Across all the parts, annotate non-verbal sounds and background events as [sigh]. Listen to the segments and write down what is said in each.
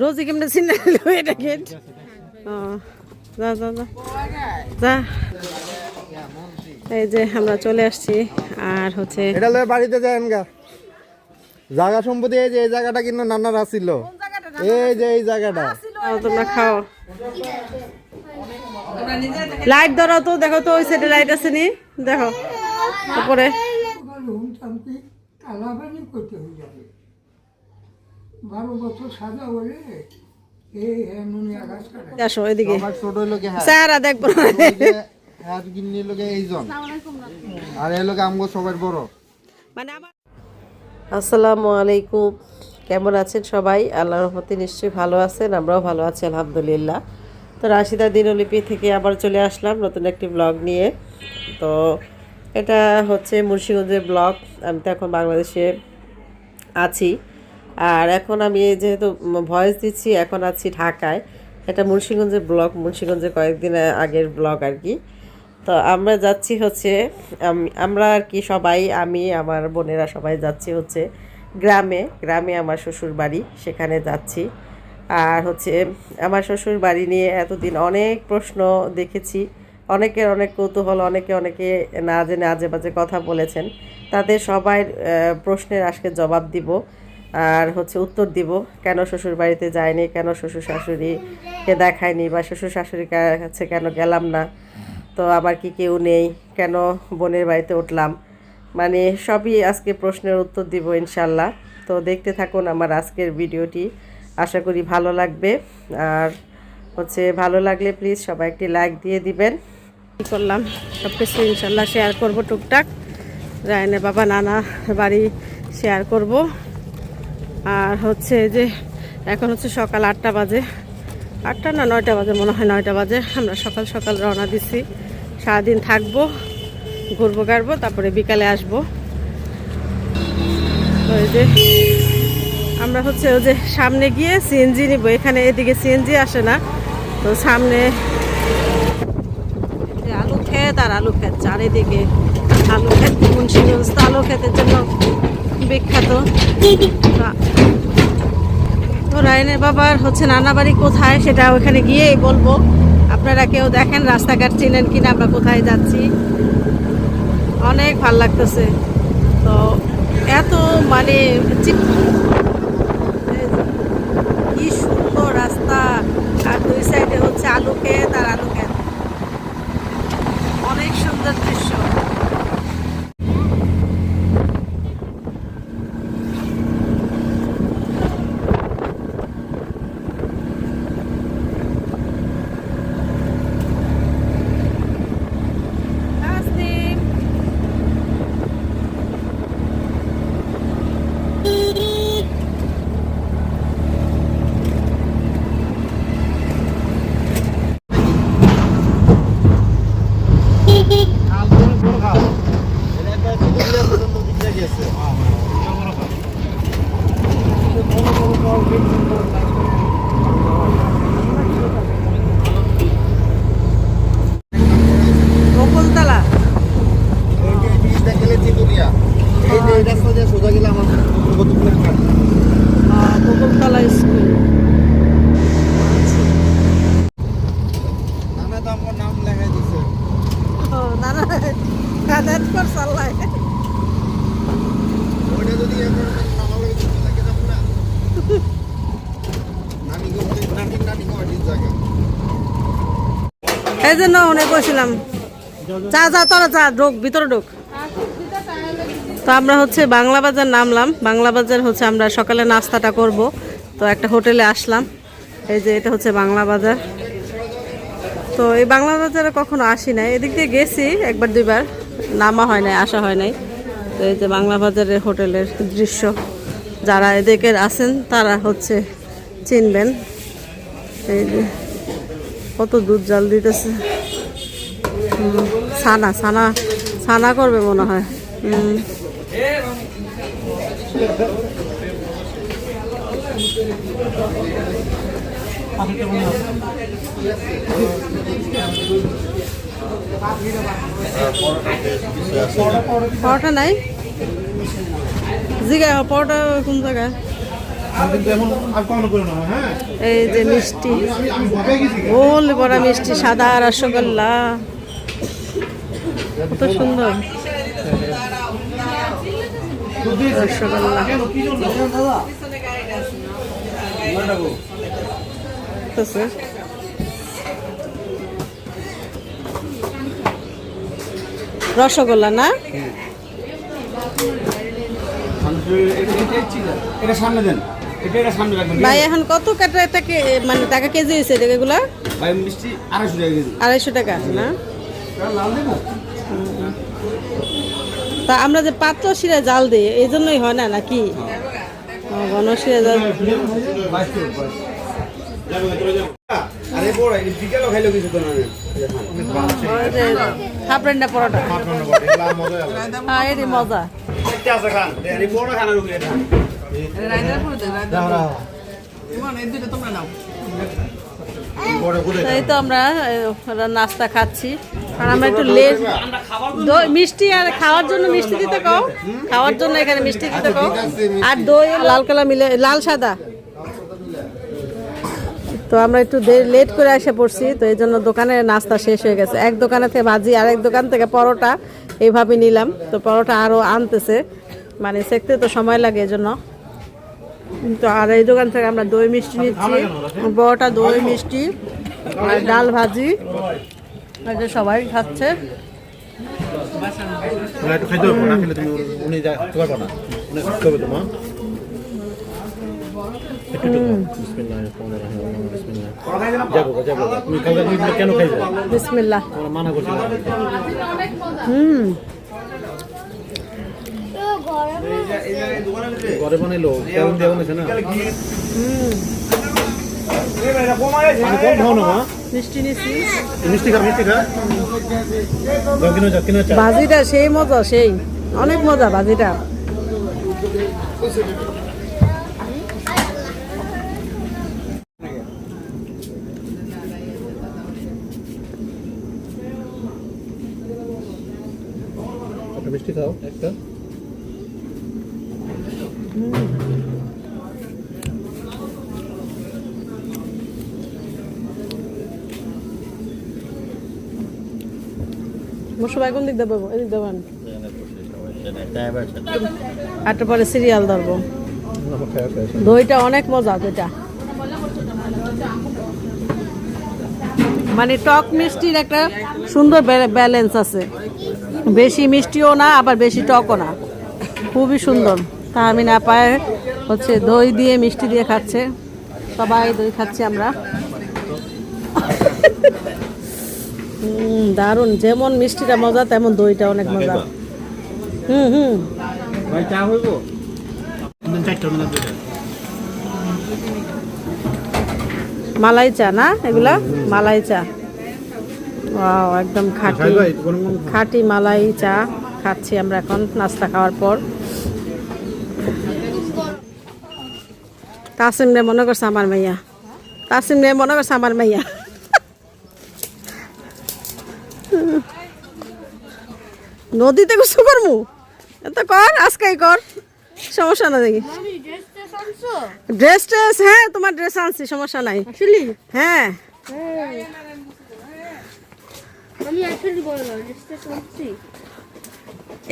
রোজি কেমনে চিনে এটা গেট যা যা যা যা এই যে আমরা চলে আসছি আর হচ্ছে এটা লয়ে বাড়িতে যায়েন গা জায়গা সম্পত্তি এই যে এই জায়গাটা কিন্তু নানার আসছিল এই যে এই জায়গাটা খাও তোমরা খাও লাইট ধরো তো দেখো তো ওই সাইডে লাইট আছে নি দেখো উপরে মোটামুটি কালাবানি করতে হয়ে যাবে বারো বছর সাজা বলে এই এমনি আকাশ কাটা। আসো এদিকে। আমার ছোট হইল হ্যাঁ। দেখব। হ্যাঁ গিন্নি লোকে এইজন। আর এই লোকে আমগো সবার বড়। মানে আমার আসসালামু আলাইকুম। কেমন আছেন সবাই? আল্লাহর রহমতে নিশ্চয়ই ভালো আছেন আমরাও ভালো আছি আলহামদুলিল্লাহ। তো রাশিদা দিনলিপি থেকে আবার চলে আসলাম নতুন একটি ব্লগ নিয়ে। তো এটা হচ্ছে মুর্শিগঞ্জের ব্লগ। আমি তো এখন বাংলাদেশে আছি। আর এখন আমি যেহেতু ভয়েস দিচ্ছি, এখন আছি ঢাকায়। এটা মুন্সিগঞ্জের ব্লগ মুন্সিগঞ্জের কয়েকদিন আগের ব্লগ আর কি। তো আমরা যাচ্ছি হচ্ছে আমরা আর কি সবাই, আমি, আমার বোনেরা সবাই যাচ্ছি হচ্ছে গ্রামে গ্রামে আমার শ্বশুর বাড়ি, সেখানে যাচ্ছি। আর হচ্ছে আমার শ্বশুর বাড়ি নিয়ে এতদিন অনেক প্রশ্ন দেখেছি, অনেকের অনেক কৌতূহল, অনেকে অনেকে না জেনে আজে বাজে কথা বলেছেন। তাদের সবাই প্রশ্নের আজকে জবাব দিব। আর হচ্ছে উত্তর দিব, কেন শ্বশুর বাড়িতে যায়নি, কেন শ্বশুর শাশুড়িকে দেখায়নি বা শ্বশুর শাশুড়ির কাছে কেন গেলাম না? তো আবার কি কেউ নেই, কেন বোনের বাড়িতে উঠলাম? মানে সবই আজকে প্রশ্নের উত্তর দিব ইনশাল্লাহ। তো দেখতে থাকুন আমার আজকের ভিডিওটি। আশা করি ভালো লাগবে। আর হচ্ছে ভালো লাগলে প্লিজ সবাই একটি লাইক দিয়ে দিবেন। কী করলাম? সব কিছু ইনশাল্লাহ শেয়ার করব টুকটাক। রায়নের বাবা, নানা বাড়ি শেয়ার করব। আর হচ্ছে যে এখন হচ্ছে সকাল আটটা বাজে। আটটা না নয়টা বাজে, মনে হয় নয়টা বাজে। আমরা সকাল সকাল রওনা দিচ্ছি সারাদিন থাকব, ঘুরবো, গাড়বো, তারপরে বিকালে আসব। ওই যে আমরা হচ্ছে ওই যে সামনে গিয়ে সিএনজি নিব। এখানে এদিকে সিএনজি আসে না। তো সামনে আলু ক্ষেত আর আলু ক্ষেত, চারিদিকে আলু ক্ষেত, মুন্সিগঞ্জ তো আলু ক্ষেতের জন্য বিখ্যাত। তো রায়নের বাবার হচ্ছে নানা বাড়ি কোথায় সেটা ওখানে গিয়েই বলব। আপনারা কেউ দেখেন রাস্তাঘাট চিনেন কিনা, আমরা কোথায় যাচ্ছি? অনেক ভালো লাগতেছে। তো এত মানে কি সুন্দর রাস্তা। আর দুই সাইডে হচ্ছে আলু ক্ষেত আর আলু ক্ষেত। অনেক সুন্দর দৃশ্য। এই যে এই রাস্তা দিয়ে সোজা গেলে আমার কতগুলো খাট? আহ, স্কুল। নানা তো আমার নাম দিছে। ও যদি এখন নামা লাগে তো লাগে যাব নানি গো নানি নানি গো অডিট জায়গা। এই জন্য অনেক বসছিলাম চা চা তোরা চা ঢোক ভিতরে ঢোক। তো আমরা হচ্ছে বাংলা বাজার নামলাম। বাংলা বাজার হচ্ছে আমরা সকালে নাস্তাটা করব। তো একটা হোটেলে আসলাম। এই যে এটা হচ্ছে বাংলা বাজার। তো এই বাংলা বাজারে কখনো আসি নাই। এদিক দিয়ে গেছি একবার দুইবার। নামা হয় নাই, আসা হয় নাই। তো এই যে বাংলা বাজারের হোটেলের দৃশ্য। যারা এদিকে আছেন, তারা হচ্ছে চিনবেন। এই যে কত দুধ জাল দিতেছে। ছানা ছানা ছানা করবে মনে হয়। হুম। পরোটা নাই? জিগা পরোটা কোন জায়গায়? হ্যাঁ? এই যে মিষ্টি। গোল বড়া মিষ্টি সাদা রসগোল্লা। কত সুন্দর। রসগোল্লা। না? এটা সামনে দেন। এটা এটা সামনে রাখবেন। ভাই এখন কত কাটা টাকা মানে টাকা কেজি হয়েছে এগুলা? আড়াইশো টাকা আড়াইশো টাকা না? তা আমরা যে পাত্র শিরা জাল দিই এই জন্যই হয় না নাকি? ঘন শিরা জাল। হাফরেন্ডা পরোটা। হ্যাঁ এটি। মজা এই তো আমরা নাস্তা খাচ্ছি। আর আমরা একটু লেট দই মিষ্টি আর খাওয়ার জন্য মিষ্টি দিতে কও? খাওয়ার জন্য এখানে মিষ্টি দিতে কও? আর দই লাল কালা মিলে লাল সাদা। তো আমরা একটু লেট করে এসে পড়ছি তো এই জন্য দোকানের নাস্তা শেষ হয়ে গেছে। এক দোকানে থেকে ভাজি আর এক দোকান থেকে পরোটা এইভাবে নিলাম। তো পরোটা আরও আনতেছে। মানে সেকতে তো সময় লাগে এই জন্য। তো আর এই দোকান থেকে আমরা দই মিষ্টি নিচ্ছি। বড়টা দই মিষ্টি আর ডাল ভাজি। এই সবাই খাচ্ছে। মানা। হুম ঘরে বানাইলো কেমন দিয়ে বানাইছে না পানি কম খাও না মা মিষ্টি নিচ্ছি মিষ্টি খা মিষ্টি যাও কিনে যাও কিনে চা ভাজিটা সেই মজা, সেই। অনেক মজা ভাজিটা মিষ্টি খাও, একটা। মশলা কোন দিক দেবো এদিক দেবেন আটটা পরে সিরিয়াল ধরবো। দইটা অনেক মজা দইটা। মানে টক মিষ্টির একটা সুন্দর ব্যালেন্স আছে। বেশি মিষ্টিও না, আবার বেশি টকও না। খুবই সুন্দর। তা আমি না পায়ে হচ্ছে দই দিয়ে মিষ্টি দিয়ে খাচ্ছে। সবাই দই খাচ্ছি আমরা। হুম দারুণ। যেমন মিষ্টিটা মজা তেমন দইটা অনেক মজা। হুম হুম। ভাই চা হইব? মালাই চা না এগুলা? মালাই চা। ওয়াও একদম খাঁটি। খাঁটি মালাই চা খাচ্ছি আমরা এখন নাস্তা খাওয়ার পর। তাসিম রে মনে করছে আমার মাইয়া। তাসিম রে মনে করছে আমার মাইয়া। নদীতে গোসল করমু এত কর আজকেই কর। সমস্যা না দেখি। ড্রেস ট্রেস হ্যাঁ তোমার ড্রেস আনছি সমস্যা নাই। হ্যাঁ।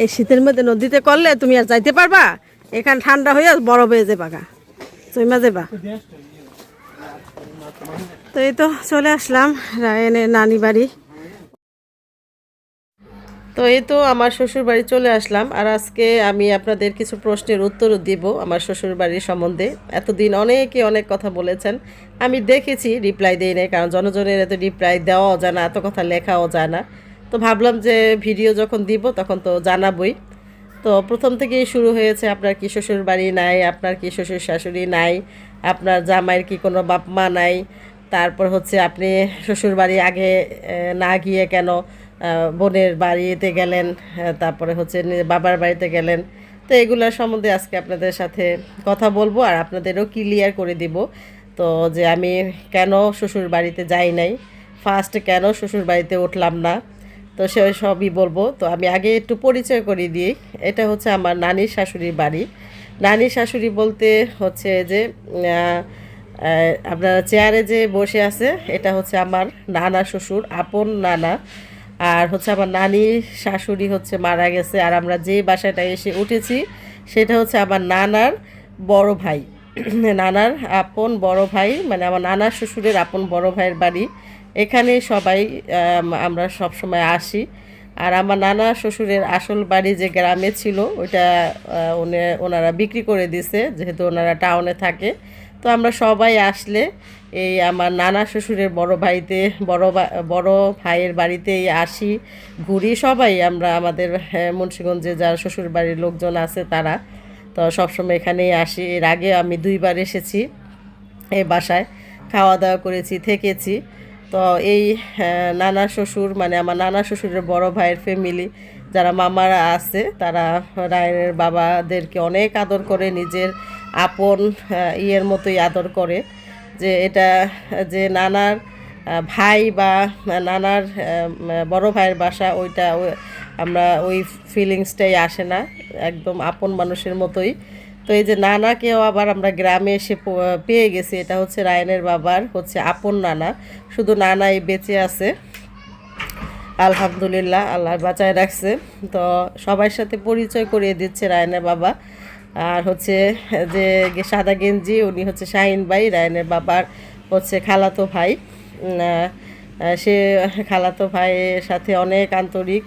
এই শীতের মধ্যে নদীতে করলে তুমি আর যাইতে পারবা? এখান ঠান্ডা হয়ে বরফ হয়ে যাবা গা। চইমা যাবা তো এই তো চলে আসলাম রায়নের নানি বাড়ি। তো এই তো আমার শ্বশুর বাড়ি চলে আসলাম, আর আজকে আমি আপনাদের কিছু প্রশ্নের উত্তরও দিব আমার শ্বশুর বাড়ির সম্বন্ধে। এতদিন অনেকে অনেক কথা বলেছেন, আমি দেখেছি রিপ্লাই দিই নাই, কারণ জনজনের এত রিপ্লাই দেওয়াও যায় না, এত কথা লেখাও যায় না। তো ভাবলাম যে ভিডিও যখন দিব তখন তো জানাবই। তো প্রথম থেকেই শুরু হয়েছে, আপনার কি শ্বশুর বাড়ি নাই, আপনার কি শ্বশুর শাশুড়ি নাই, আপনার জামাইয়ের কি কোনো বাপ মা নাই, তারপর হচ্ছে আপনি শ্বশুর বাড়ি আগে না গিয়ে কেন বোনের বাড়িতে গেলেন তারপরে হচ্ছে বাবার বাড়িতে গেলেন। তো এগুলোর সম্বন্ধে আজকে আপনাদের সাথে কথা বলব আর আপনাদেরও ক্লিয়ার করে দিব। তো যে আমি কেন শ্বশুর বাড়িতে যাই নাই ফার্স্ট কেন শ্বশুর বাড়িতে উঠলাম না, তো সে সবই বলব। তো আমি আগে একটু পরিচয় করে দিই, এটা হচ্ছে আমার নানির শাশুড়ির বাড়ি। নানি শাশুড়ি বলতে হচ্ছে যে আপনার চেয়ারে যে বসে আছে, এটা হচ্ছে আমার নানা শ্বশুর, আপন নানা। আর হচ্ছে আমার নানি, শাশুড়ি হচ্ছে মারা গেছে আর আমরা যে বাসাটা এসে উঠেছি, সেটা হচ্ছে আমার নানার বড় ভাই। [clears throat] নানার আপন বড় ভাই মানে আমার নানার শ্বশুরের আপন বড় ভাইয়ের বাড়ি। এখানে সবাই আমরা সব সময় আসি। আর আমার নানা শ্বশুরের আসল বাড়ি যে গ্রামে ছিল উনি- ওনারা বিক্রি করে দিছে, যেহেতু ওনারা টাউনে থাকে। তো আমরা সবাই আসলে এই আমার নানা শ্বশুরের বড় ভাইতে বড় বড় ভাইয়ের বাড়িতেই আসি ঘুরি সবাই আমরা আমাদের আহ, মুন্সিগঞ্জে যার শ্বশুর বাড়ির লোকজন আছে তারা। তো সবসময় এখানেই আসি। এর আগে আমি দুইবার এসেছি এই বাসায় খাওয়া দাওয়া করেছি থেকেছি। তো এই আহ, নানা শ্বশুর মানে আমার নানা শ্বশুরের বড় ভাইয়ের ফ্যামিলি যারা মামারা আছে তারা রায়নের বাবাদেরকে অনেক আদর করে নিজের আপন ইয়ের মতোই আদর করে। যে এটা, যে নানার ভাই বা নানার বড় ভাইয়ের বাসা, ওইটা আমরা ওই ফিলিংসটাই আসে না, একদম আপন মানুষের মতোই। তো এই যে নানাকেও আবার আমরা গ্রামে এসে পেয়ে গেছি, এটা হচ্ছে রায়নের বাবার হচ্ছে আপন নানা। শুধু নানাই বেঁচে আছে। আলহামদুলিল্লাহ, আল্লাহ বাঁচায় রাখছে। তো সবার সাথে পরিচয় করিয়ে দিচ্ছে রায়নের বাবা। আর হচ্ছে যে সাদা গেঞ্জি, উনি হচ্ছে শাহিন ভাই, রায়নের বাবার হচ্ছে খালাতো ভাই। সে খালাতো ভাইয়ের সাথে অনেক আন্তরিক।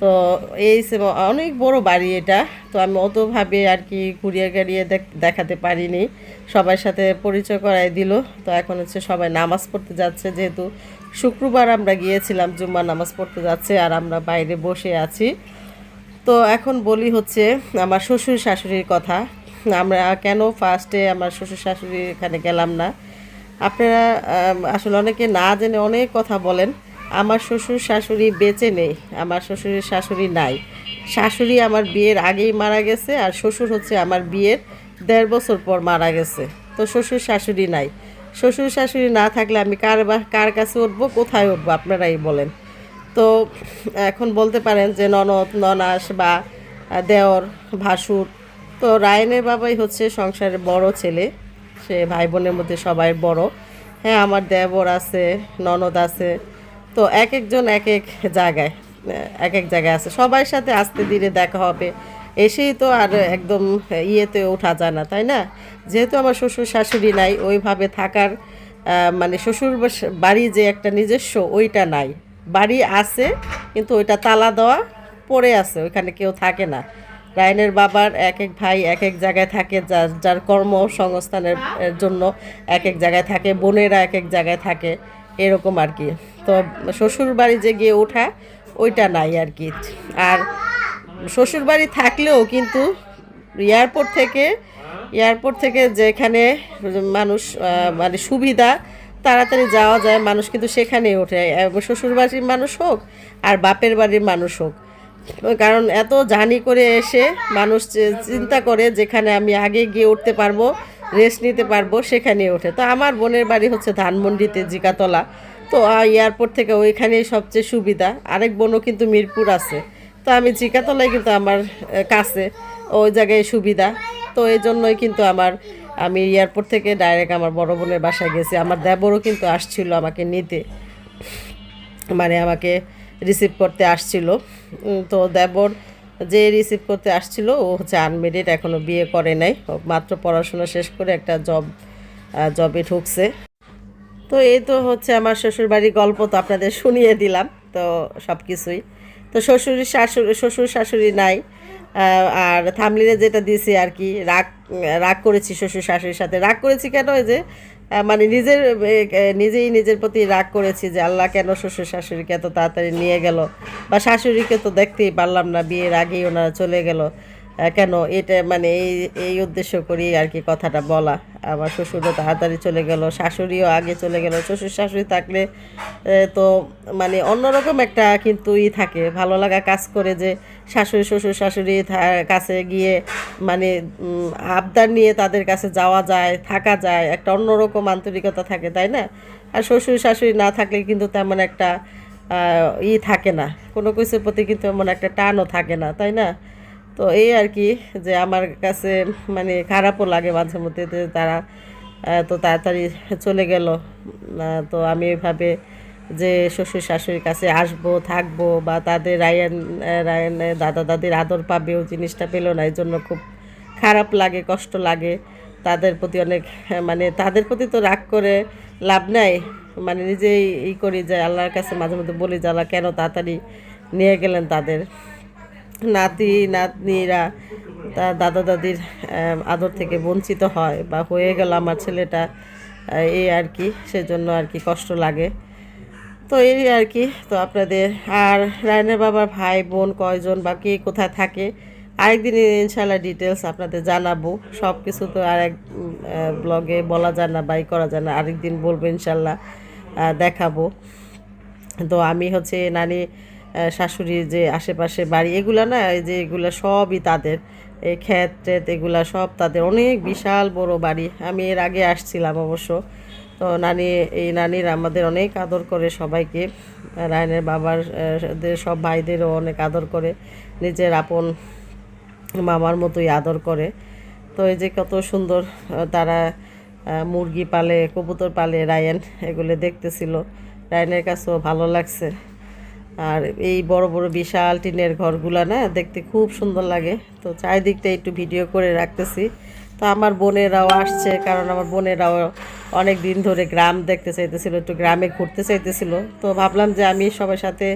তো এই অনেক বড় বাড়ি এটা। তো আমি অতভাবে আর কি ঘুরিয়ে গাড়িয়ে দেখ- দেখাতে পারিনি। সবার সাথে পরিচয় করাই দিল। তো এখন হচ্ছে সবাই নামাজ পড়তে যাচ্ছে। যেহেতু শুক্রবার আমরা গিয়েছিলাম জুম্মা নামাজ পড়তে যাচ্ছে আর আমরা বাইরে বসে আছি। তো এখন বলি হচ্ছে আমার শ্বশুর শাশুড়ির কথা। আমরা কেন ফার্স্টে আমার শ্বশুর শাশুড়ি এখানে গেলাম না? আপনারা আসলে অনেকে না জেনে অনেক কথা বলেন, আমার শ্বশুর শাশুড়ি বেঁচে নেই, আমার শ্বশুরের শাশুড়ি নাই। শাশুড়ি আমার বিয়ের আগেই মারা গেছে আর শ্বশুর হচ্ছে আমার বিয়ের দেড় বছর পর মারা গেছে। তো শ্বশুর শাশুড়ি নাই। শ্বশুর শাশুড়ি না থাকলে আমি কার বা, কার কাছে উঠবো, কোথায় উঠবো, আপনারাই বলেন। তো এখন বলতে পারেন যে ননদ, ননাস বা দেওর, ভাসুর, তো রায়নের বাবাই হচ্ছে সংসারের বড় ছেলে। সে ভাই বোনের মধ্যে সবাই বড়। হ্যাঁ আমার দেবর আছে, ননদ আছে। তো এক একজন এক এক জায়গায় এক এক জায়গায় আছে। সবার সাথে আস্তে ধীরে দেখা হবে। এসেই তো আর একদম ইয়েতে ওঠা যায় না, তাই না? যেহেতু আমার শ্বশুর শাশুড়ি নাই, ওইভাবে থাকার মানে শ্বশুর বাড়ি যে একটা নিজস্ব, ওইটা নাই। বাড়ি আছে, কিন্তু ওইটা তালা দেওয়া পড়ে আছে, ওইখানে কেউ থাকে না। রায়নের বাবার এক এক ভাই এক এক জায়গায় থাকে, যার যার কর্মসংস্থানের জন্য এক এক জায়গায় থাকে, বোনেরা এক এক জায়গায় থাকে, এরকম আর কি। তো শ্বশুর বাড়ি যে গিয়ে ওঠা, ওইটা নাই আর কি। আর শ্বশুর বাড়ি থাকলেও কিন্তু এয়ারপোর্ট থেকে এয়ারপোর্ট থেকে যেখানে মানুষ মানে সুবিধা তাড়াতাড়ি যাওয়া যায়, মানুষ কিন্তু সেখানেই ওঠে। শ্বশুর বাড়ির মানুষ হোক আর বাপের বাড়ির মানুষ হোক। কারণ এত জানি করে এসে মানুষ চিন্তা করে যেখানে আমি আগে গিয়ে উঠতে পারব রেস্ট নিতে পারব সেখানে ওঠে। তো আমার বোনের বাড়ি হচ্ছে ধানমন্ডিতে, জিকাতলা। তো এয়ারপোর্ট থেকে ওইখানেই সবচেয়ে সুবিধা। আরেক বোনও কিন্তু মিরপুর আছে। তো আমি জিকাতলায় কিন্তু আমার কাছে ওই জায়গায় সুবিধা। তো এই জন্যই কিন্তু আমার আমি এয়ারপোর্ট থেকে ডাইরেক্ট আমার বড় বোনের বাসায় গেছি। আমার দেবরও কিন্তু আসছিল আমাকে নিতে। মানে আমাকে রিসিভ করতে আসছিল। তো দেবর যে রিসিভ করতে আসছিল, ও হচ্ছে আনমেরিড এখনও বিয়ে করে নাই। মাত্র পড়াশোনা শেষ করে একটা জব জবে ঢুকছে। তো এই তো হচ্ছে আমার শ্বশুরবাড়ির গল্প তো আপনাদের শুনিয়ে দিলাম। তো সব কিছুই তো শ্বশুর শাশুড়ি শ্বশুর শাশুড়ি নাই। আর থামলিনে যেটা দিয়েছি আর কি, রাগ রাগ করেছি শ্বশুর শাশুড়ির সাথে। রাগ করেছি কেন ওই যে মানে নিজের নিজেই নিজের প্রতি রাগ করেছি যে আল্লাহ কেন শ্বশুর শাশুড়িকে এত তাড়াতাড়ি নিয়ে গেল? বা শাশুড়িকে তো দেখতেই পারলাম না, বিয়ের আগেই ওনারা চলে গেল। কেন? এটা মানে এই এই উদ্দেশ্য করেই আর কি কথাটা বলা। আমার শ্বশুরও তাড়াতাড়ি চলে গেল, শাশুড়িও আগে চলে গেল। শ্বশুর শাশুড়ি থাকলে তো মানে অন্যরকম একটা কিন্তু ই থাকে, ভালো লাগা কাজ করে যে শাশুড়ি, শ্বশুর শাশুড়ি কাছে গিয়ে মানে আবদার নিয়ে তাদের কাছে যাওয়া যায়, থাকা যায়, একটা অন্যরকম আন্তরিকতা থাকে, তাই না? আর শ্বশুর শাশুড়ি না থাকলে কিন্তু তেমন একটা ই থাকে না, কোনো কিছুর প্রতি কিন্তু এমন একটা টানও থাকে না, তাই না? তো এই আর কি যে আমার কাছে মানে খারাপও লাগে মাঝে মধ্যে যে তারা তো তাড়াতাড়ি চলে গেল। তো আমি এভাবে যে শ্বশুর শাশুড়ির কাছে আসব, থাকব বা তাদের রায়ান রায়ান দাদা দাদির আদর পাবে, ও জিনিসটা পেল না, এই জন্য খুব খারাপ লাগে, কষ্ট লাগে। তাদের প্রতি অনেক মানে তাদের প্রতি তো রাগ করে লাভ নাই। মানে নিজেই ই করি যে আল্লাহর কাছে মাঝে মধ্যে বলি যে, আল্লাহ কেন তাড়াতাড়ি নিয়ে গেলেন তাদের? নাতি, নাতনিরা, তার দাদা দাদির আদর থেকে বঞ্চিত হয় বা হয়ে গেল আমার ছেলেটা এই আর কি, সেজন্য আর কি কষ্ট লাগে। তো এই আর কি, তো আপনাদের, আর রায়নের বাবার ভাই, বোন কয়জন বা কে কোথায় থাকে, আরেকদিন ইনশাল্লাহ ডিটেলস আপনাদের জানাব। সব কিছু তো আর এক ব্লগে বলা যায় না বাই করা যায় না, আরেকদিন বলব ইনশাল্লাহ দেখাবো। তো আমি হচ্ছে নানি শাশুড়ির যে আশেপাশে বাড়ি, এগুলা না, এই যে এগুলা সবই তাদের। এই ক্ষেত টেত এগুলা সব তাদের। অনেক বিশাল বড় বাড়ি। আমি এর আগে আসছিলাম অবশ্য। তো নানি, এই নানির আমাদের অনেক আদর করে সবাইকে। রায়নের বাবার সব ভাইদেরও অনেক আদর করে। নিজের আপন মামার মতোই আদর করে। তো এই যে কত সুন্দর তারা মুরগি পালে, কবুতর পালে রায়ন, এগুলো দেখতেছিল। রায়নের কাছেও ভালো লাগছে। আর এই বড় বড় বিশাল টিনের ঘরগুলা না দেখতে খুব সুন্দর লাগে। তো চারিদিকটা একটু ভিডিও করে রাখতেছি। তো আমার বোনেরাও আসছে কারণ আমার বোনেরাও অনেক দিন ধরে গ্রাম দেখতে চাইতেছিল, একটু গ্রামে ঘুরতে চাইতেছিল। তো ভাবলাম যে আমি সবার সাথে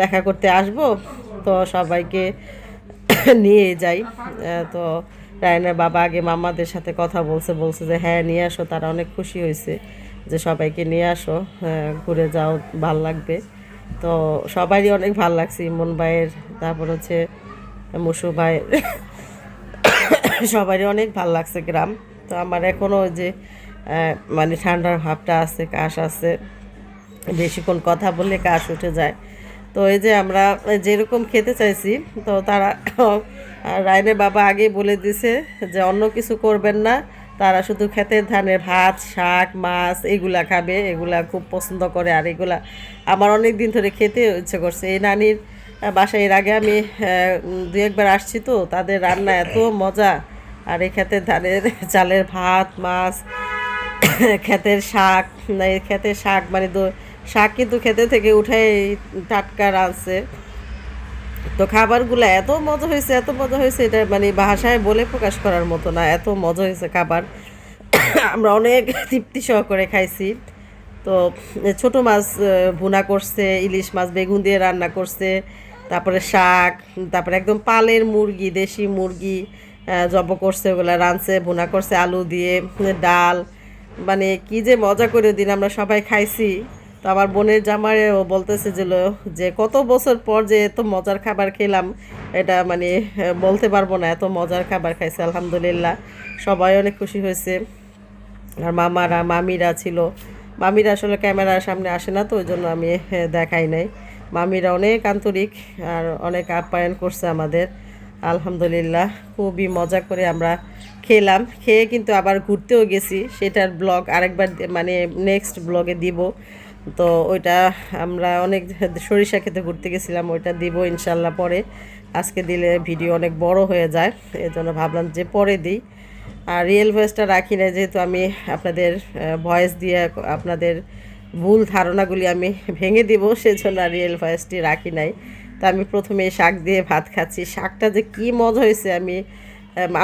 দেখা করতে আসব। তো সবাইকে [coughs] নিয়ে যাই। তো রায়নের বাবা আগে মামাদের সাথে কথা বলছে বলছে যে হ্যাঁ নিয়ে আসো। তারা অনেক খুশি হয়েছে যে সবাইকে নিয়ে আসো। ঘুরে যাও, ভালো লাগবে। তো সবারই অনেক ভালো লাগছে, ইমন ভাইয়ের, তারপর হচ্ছে মুসু ভাইয়ের সবারই অনেক ভালো লাগছে গ্রাম। তো আমার এখনও যে মানে ঠান্ডার ভাবটা আছে, কাশ আছে। বেশিক্ষণ কথা বললে কাশ উঠে যায়। তো এই যে আমরা যেরকম খেতে চাইছি, তো তারা, রায়নের বাবা আগে বলে দিছে যে অন্য কিছু করবেন না তারা শুধু খেতের ধানের ভাত, শাক, মাছ এগুলা খাবে, এগুলা খুব পছন্দ করে আর এগুলা আমার অনেক দিন ধরে খেতে ইচ্ছে করছে। এই নানির বাসায় এর আগে আমি দু একবার আসছি তো, তাদের রান্না এত মজা। আর এই খেতের ধানের, চালের ভাত, মাছ, ক্ষেতের শাক ক্ষেতের শাক মানে শাক কিন্তু খেতে থেকে উঠে টাটকা রাঁধছে। তো খাবারগুলো এত মজা হয়েছে, এত মজা হয়েছে, এটা মানে ভাষায় বলে প্রকাশ করার মতো না, এত মজা হয়েছে খাবার। [coughs] আমরা অনেক তৃপ্তি সহকারে খাইছি। তো ছোট মাছ ভুনা করছে, ইলিশ মাছ, বেগুন দিয়ে রান্না করছে, তারপরে শাক, তারপরে একদম পালের মুরগি, দেশি মুরগি জব করছে, ওগুলো রাঁধছে, ভুনা করছে, আলু দিয়ে ডাল মানে কি যে মজা করে দিন, আমরা সবাই খাইছি। তো আমার বোনের জামারে ও বলতেছে যে যে কত বছর পর যে এত মজার খাবার খেলাম, এটা মানে বলতে পারব না, এত মজার খাবার খাইছে, আলহামদুলিল্লাহ। সবাই অনেক খুশি হয়েছে। আর মামারা, মামিরা ছিল। মামিরা আসলে ক্যামেরার সামনে আসে না তো, ওই জন্য আমি দেখাই নাই। মামিরা অনেক আন্তরিক আর অনেক আপ্যায়ন করছে আমাদের। আলহামদুলিল্লাহ, খুবই মজা করে আমরা খেলাম। খেয়ে কিন্তু আবার ঘুরতেও গেছি। সেটার ব্লগ আরেকবার মানে নেক্সট ব্লগে দিব। তো ওইটা আমরা অনেক সরিষা খেতে ঘুরতে গেছিলাম, ওইটা দিব ইনশাল্লাহ পরে। আজকে দিলে ভিডিও অনেক বড় হয়ে যায় এই জন্য ভাবলাম যে পরে দিই। আর রিয়েল ভয়েসটা রাখি না যেহেতু আমি আপনাদের ভয়েস দিয়ে আপনাদের ভুল ধারণাগুলি আমি ভেঙে দিব, সেজন্য রিয়েল ভয়েসটি রাখি নাই। তো আমি প্রথমে শাক দিয়ে ভাত খাচ্ছি। শাকটা যে কী মজা হয়েছে, আমি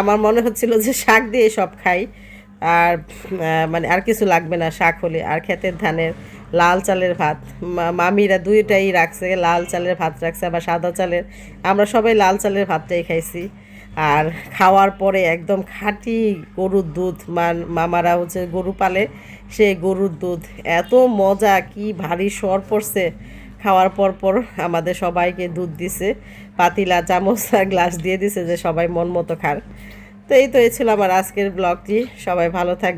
আমার মনে হচ্ছিল যে শাক দিয়ে সব খাই। আর মানে আর কিছু লাগবে না শাক হলে। আর ক্ষেতের ধানের লাল চালের ভাত। মামিরা দুইটাই রাখছে, লাল চালের ভাত রাখছে, আবার সাদা চালের। আমরা সবাই লাল চালের ভাতটাই খাইছি। আর খাওয়ার পরে একদম খাঁটি গরুর দুধ, মান মামারা হচ্ছে গরু পালে, সে গরুর দুধ। এত মজা, কি ভারী স্বর পড়ছে। খাওয়ার পর পর আমাদের সবাইকে দুধ দিছে। পাতিলা, চামচ, গ্লাস দিয়ে দিছে যে সবাই মন মতো খার। তো এই তো, এই ছিল আমার আজকের ব্লগটি। সবাই ভালো থাকবে